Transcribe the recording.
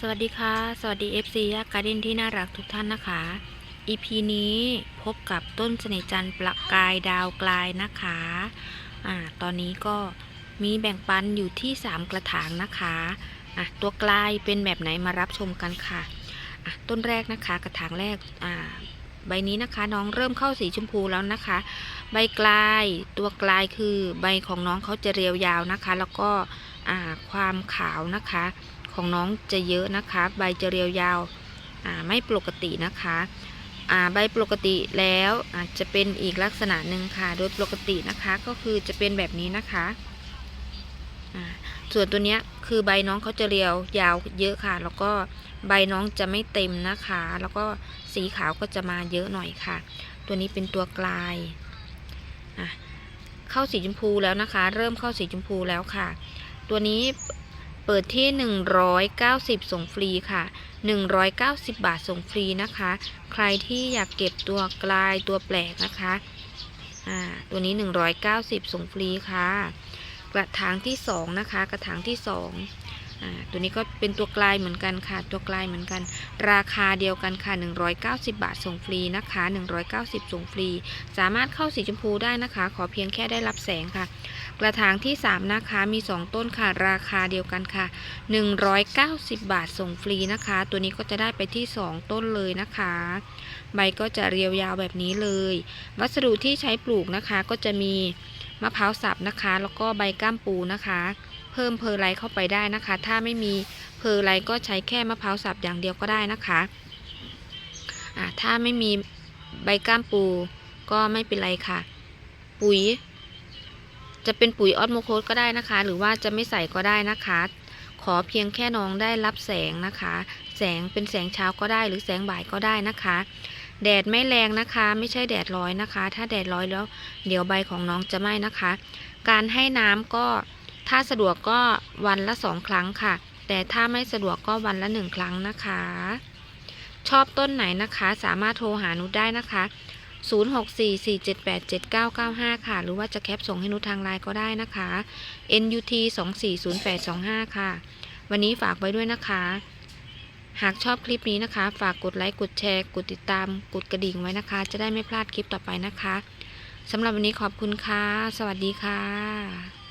สวัสดีค่ะ สวัสดี FC ยาการ์เด้นที่น่ารักทุกท่านนะคะ EP นี้พบกับต้นเสน่จันทร์ประกายดาวกลายนะคะอ่าตอนนี้ก็มีแบ่งปันอยู่ที่ 3 กระถางนะคะอะตัวกลายเป็นแบบไหนมารับชมกันค่ะอะต้นแรกนะคะกระถางแรกอ่าใบนี้นะคะน้องเริ่มเข้าสีชมพูแล้วนะคะ ใบกลายตัวกลายคือใบของน้องเขาจะเรียวยาวนะคะ แล้วก็อ่าความขาวนะคะ ของน้องจะเยอะนะคะ ใบจะเรียวยาวไม่ปกตินะคะใบปกติแล้วอาจจะเป็นอีกลักษณะหนึ่งค่ะ โดยปกตินะคะก็คือจะเป็นแบบนี้นะคะ ส่วนตัวเนี้ยคือใบน้องเขาจะเรียวยาวเยอะค่ะ แล้วก็ใบน้องจะไม่เต็มนะคะ แล้วก็สีขาวก็จะมาเยอะหน่อยค่ะ ตัวนี้เป็นตัวกลายเข้าสีชมพูแล้วนะคะ เริ่มเข้าสีชมพูแล้วค่ะ ตัวนี้ เปิดที่ 190 ส่งฟรีค่ะ 190 บาทส่งฟรีนะคะ ใครที่อยากเก็บตัวกลายตัวแปลกนะคะอ่าตัวนี้ 190 ส่งฟรีค่ะ กระถางที่ 2 นะคะ กระถางที่2อ่า ตัวนี้ก็เป็นตัวกลายเหมือนกันค่ะ ตัวกลายเหมือนกัน ราคาเดียวกันค่ะ 190 บาทส่งฟรีนะคะ 190 ส่งฟรี สามารถเข้าสีชมพูได้นะคะ ขอเพียงแค่ได้รับแสงค่ะ กระถางที่ 3 นะคะมี 2 ต้นค่ะ ราคาเดียวกันค่ะ 190 บาทส่งฟรีนะคะ ตัวนี้ก็จะได้ไปที่ 2 ต้นเลยนะคะ ใบก็จะเรียวยาวแบบนี้เลย วัสดุที่ใช้ปลูกนะคะก็จะมีมะพร้าวสับนะคะ แล้วก็ใบก้ามปูนะคะ เพิ่มเพอร์ไลท์เข้าไปได้นะคะ ถ้าไม่มีเพอร์ไลท์ก็ใช้แค่มะพร้าวสับอย่างเดียวก็ได้นะคะถ้าไม่มีใบก้ามปูก็ไม่เป็นไรค่ะ ปุ๋ย จะเป็นปุ๋ยออสโมโคสก็ได้นะคะ หรือว่าจะไม่ใส่ก็ได้นะคะ ขอเพียงแค่น้องได้รับแสงนะคะ แสงเป็นแสงเช้าก็ได้ หรือแสงบ่ายก็ได้นะคะแดดไม่แรงนะคะ ไม่ใช่แดดร้อยนะคะ ถ้าแดดร้อยแล้ว เดี๋ยวใบของน้องจะไหม้นะคะ การให้น้ำก็ ถ้าสะดวกก็วันละสองครั้งค่ะ แต่ถ้าไม่สะดวกก็วันละหนึ่งครั้งนะคะ ชอบต้นไหนนะคะ สามารถโทรหานุชได้นะคะ 0644787995 ค่ะ หรือว่าจะแคปส่งให้นุชทางไลน์ก็ได้นะคะ NUT 240825 ค่ะ วันนี้ฝากไว้ด้วยนะคะ หากชอบคลิปนี้นะคะ ฝากกดไลค์ กดแชร์ กดติดตาม กดกระดิ่งไว้นะคะ จะได้ไม่พลาดคลิปต่อไปนะคะสำหรับวันนี้ขอบคุณค่ะ สวัสดีค่ะ